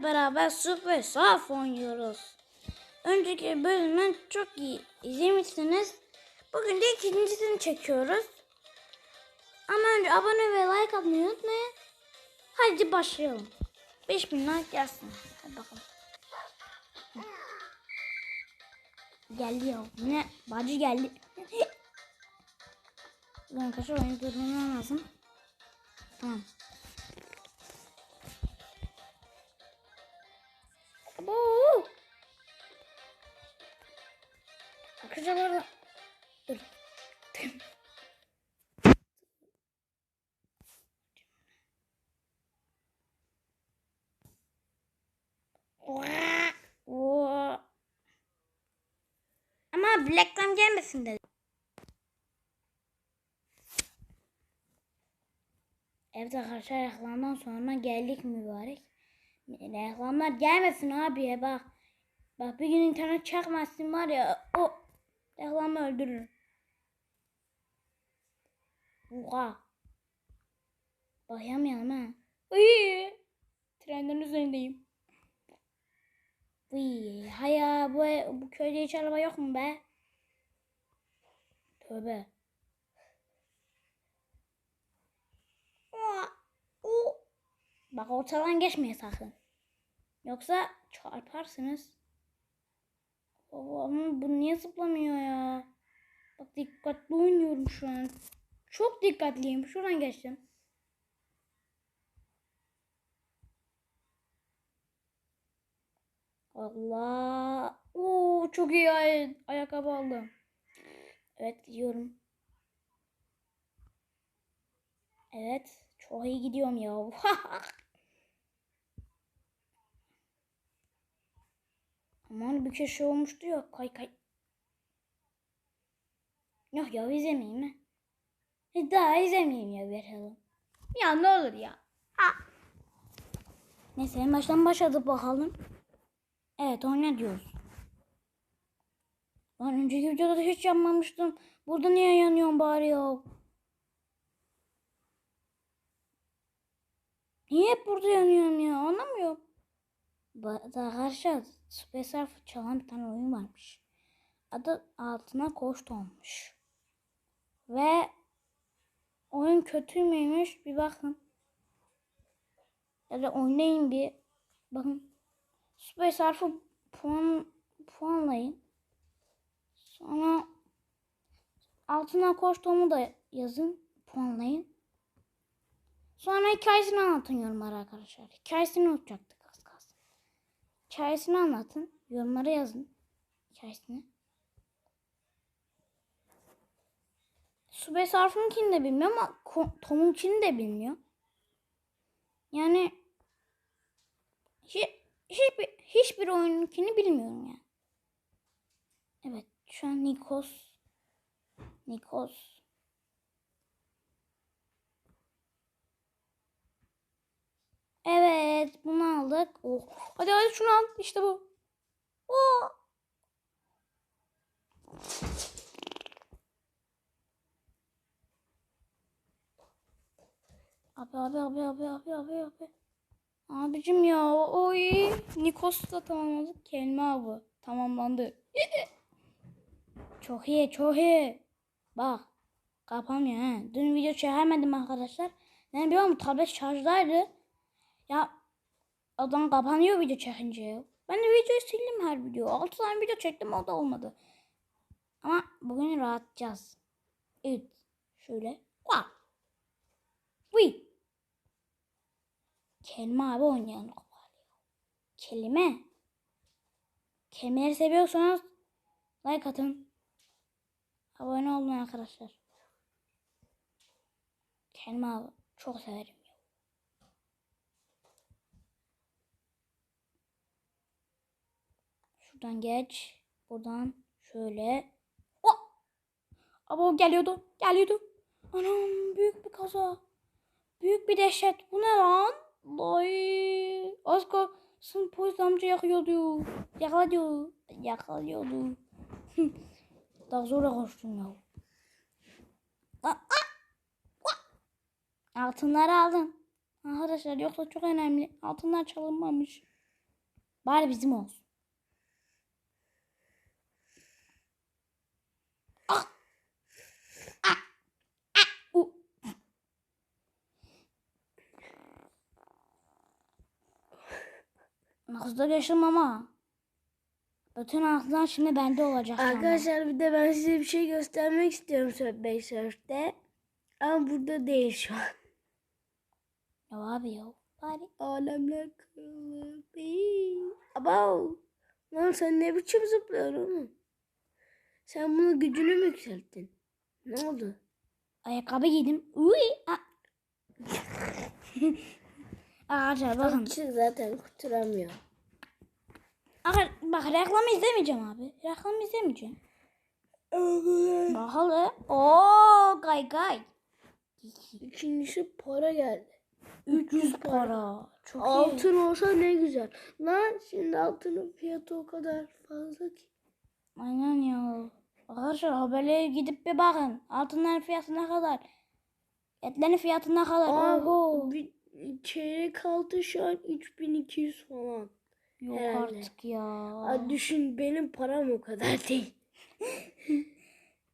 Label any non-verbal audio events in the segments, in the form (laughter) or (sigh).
beraber ve saf oynuyoruz. Önceki bölümden çok iyi izlemişsiniz. Bugün de ikincisini çekiyoruz. Ama önce abone ve like atmayı unutmayın. Hadi başlayalım. 5000 like gelsin. Hadi bakalım. Geldi. Ne? Bacı geldi. (laughs) Ben arkadaşlar oyunu durdurmam lazım. Tamam. Arkadaşlar bu arada... Dur. Ama reklam gelmesin dedi. Evet arkadaşlar reklamdan sonra geldik mübarek. Reklamlar gelmesin abi ya bak. Bak bir gün internet çakmasın var ya o reklamı öldürür. Oha. Bayamayalım ha. Uy. Trenden üzerindeyim. Uy. Haya bu, bu köyde hiç araba yok mu be? Tövbe. Bak ortadan geçmeyin sakın. Yoksa çarparsınız. Babam bu niye zıplamıyor ya? Bak dikkatli oynuyorum şu an. Çok dikkatliyim. Şuradan geçtim. Allah. Oo çok iyi ay ayakkabı aldım. Evet gidiyorum. Evet. Çok iyi gidiyorum ya. (laughs) Aman bir kere şey olmuştu ya. Kay kay. Yok ya izlemeyeyim mi? E, Daha izlemeyeyim ya verelim. Ya ne olur ya. Ha. Neyse baştan başladık bakalım. Evet oyna diyoruz. Ben önceki videoda da hiç yapmamıştım. Burada niye yanıyorum bari ya? Niye hep burada yanıyorum ya? Anlamıyorum. Arkadaşlar Space Surf çalan bir tane oyun varmış. Adı altına koş olmuş. Ve oyun kötü müymüş bir bakın. Ya da oynayın bir. Bakın. Space Surf'ı puan, puanlayın. Sonra altına koştuğumu da yazın. Puanlayın. Sonra hikayesini anlatın yorumlara arkadaşlar. Hikayesini unutacaktık. Hikayesini anlatın. Yorumlara yazın. Hikayesini. Sube Sarf'ınkini de bilmiyor ama Tom'unkini de bilmiyor. Yani hi- hiçbir, hiçbir oyununkini bilmiyorum yani. Evet şu an Nikos Nikos Evet bunu aldık. Oh. Hadi hadi şunu al. İşte bu. Oh. Abi abi abi abi abi abi abi. Abicim ya oy. Nikos da tamamladık. Kelime abi. Tamamlandı. çok iyi çok iyi. Bak. Kapanmıyor ha. Dün video çekemedim arkadaşlar. Ben biliyor musun tablet şarjdaydı. Ya adam kapanıyor video çekince. Ben de videoyu sildim her video. 6 tane video çektim o da olmadı. Ama bugün rahatlayacağız. Evet. Şöyle. Wow. Uy. Kelime abi oynayalım. Kelime. Kelimeleri seviyorsanız like atın. Abone olun arkadaşlar. Kelime abi çok severim. Şuradan geç. Buradan şöyle. Oh! Abo geliyordu. Geliyordu. Anam büyük bir kaza. Büyük bir dehşet. Bu ne lan? Ay. Az kalsın polis amca yakıyordu. Yakalıyor. Yakalıyordu. (laughs) Daha zora koştum ya. Altınları aldım. Arkadaşlar yoksa çok önemli. Altınlar çalınmamış. Bari bizim olsun. Nasıl geçtim ama. Bütün akllar şimdi bende olacak. Arkadaşlar bir de ben size bir şey göstermek istiyorum Subway Surf'te. Ama burada değil şu an. Ya abi ya. Bari. Alemler kırılır. Abav. Lan sen ne biçim zıplıyorsun? Sen bunun gücünü mü yükselttin? Ne oldu? Ayakkabı giydim. Uy! Arkadaşlar (laughs) bakın. Kişi zaten kurturamıyor. Arkadaşlar bak reklam izlemeyeceğim abi. Reklam izlemeyeceğim. Bakalım. Oo gay gay. İkincisi para geldi. 300 para. Çok iyi. Altın olsa ne güzel. Lan şimdi altının fiyatı o kadar fazla ki. Aynen ya. Arkadaşlar haberlere gidip bir bakın. Altınların fiyatı ne kadar? Etlerin fiyatı ne kadar? Aa, bir çeyrek altı şu an 3200 falan. Yok herhalde. artık ya. Aa, düşün benim param o kadar (laughs) değil.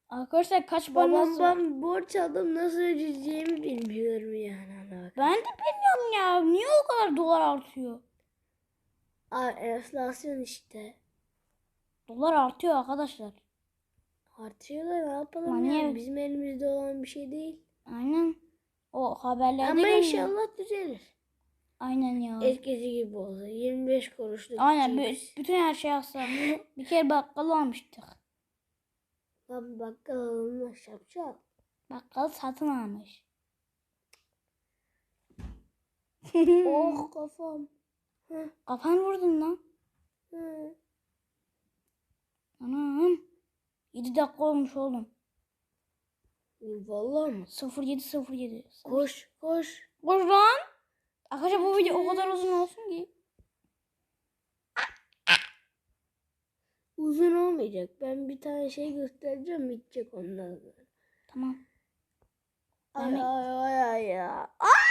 Arkadaşlar kaç paranız var? Babamdan borç aldım nasıl ödeyeceğimi bilmiyorum yani. bak. Ben de bilmiyorum ya. Niye o kadar dolar artıyor? Aa, enflasyon işte. Dolar artıyor arkadaşlar. Artıyor da ne yapalım Manyak. yani bizim elimizde olan bir şey değil. Aynen. O haberlerde Ama inşallah düzelir. Aynen ya. Eskisi gibi oldu. 25 kuruşluk Aynen. cips. bü- bütün her şey asla. bir kere bakkal almıştık. Lan bakkal alınmaz şapşal. Bakkal satın almış. (laughs) oh kafam. Kafan vurdun lan. Hı. Anam. 7 dakika olmuş oğlum. Vallahi mı? 0707. Koş koş. Koş lan. Arkadaşlar bu video o kadar uzun olsun ki. Uzun olmayacak. Ben bir tane şey göstereceğim bitecek ondan sonra. Tamam. Ay ay ay ay ya. Aa!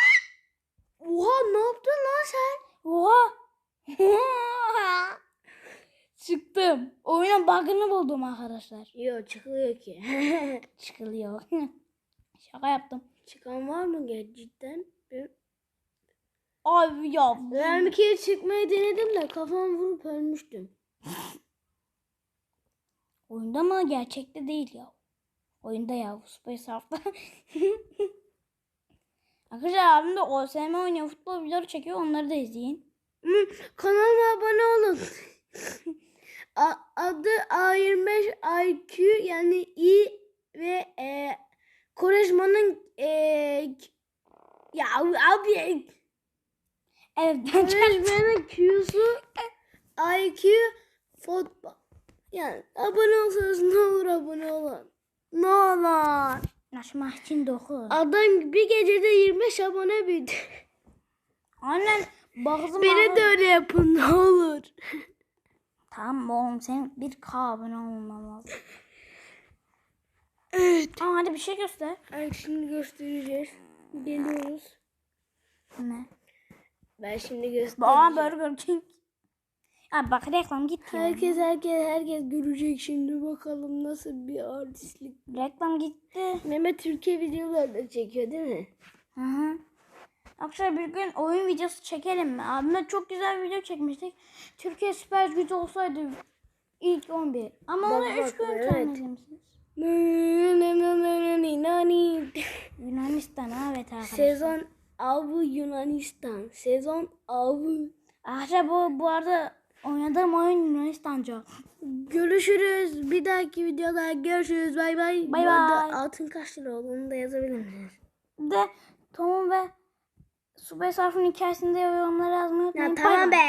Oha ne yaptın lan sen? Oha. (laughs) Çıktım. Oyunun bug'ını buldum arkadaşlar. Yok çıkıyor ki. (laughs) Çıkılıyor. (laughs) Şaka yaptım. Çıkan var mı gerçekten? Ben, Abi ya. ben bir kere çıkmayı denedim de kafam vurup ölmüştüm. Oyunda mı gerçekte değil ya. Oyunda ya. Space Harp'ta. (laughs) Arkadaşlar abim de OSM oynuyor. Futbol videoları çekiyor. Onları da izleyin. Kanalıma abone olun. A- adı A25 IQ yani I ve e, Koreşman'ın e, k- ya abi Evet ben Koreşman'ın Q'su IQ futbol. Yani abone olsanız ne olur abone olun. Ne olur. Naşma için dokun. Adam bir gecede 25 abone büyüdü. Annen bazı Beni de öyle yapın ne olur. Tamam oğlum senin bir K abone olman lazım. Evet. Ama hadi bir şey göster. Ay şimdi göstereceğiz. Geliyoruz. Ne? Ben şimdi göstereceğim. Baba Burger King. Abi bak reklam gitti. Herkes herkes herkes görecek şimdi bakalım nasıl bir artistlik. Reklam gitti. Mehmet Türkiye videoları da çekiyor değil mi? Hı hı. Arkadaşlar bir gün oyun videosu çekelim mi? Abimle çok güzel bir video çekmiştik. Türkiye süper gücü olsaydı ilk 11. Ama onu 3 bak, gün tanımışsınız. Yunanistan evet arkadaşlar. Sezon avı Yunanistan. Sezon avı. Arkadaşlar bu, bu arada oynadığım oyun Yunanistanca. Görüşürüz. Bir dahaki videoda görüşürüz. Bay bay. Bay bay. Altın kaç lira olduğunu da yazabilir misiniz? De Tom'un ve Subay Sarf'ın hikayesinde yorumları yazmayı unutmayın. Ya tamam be.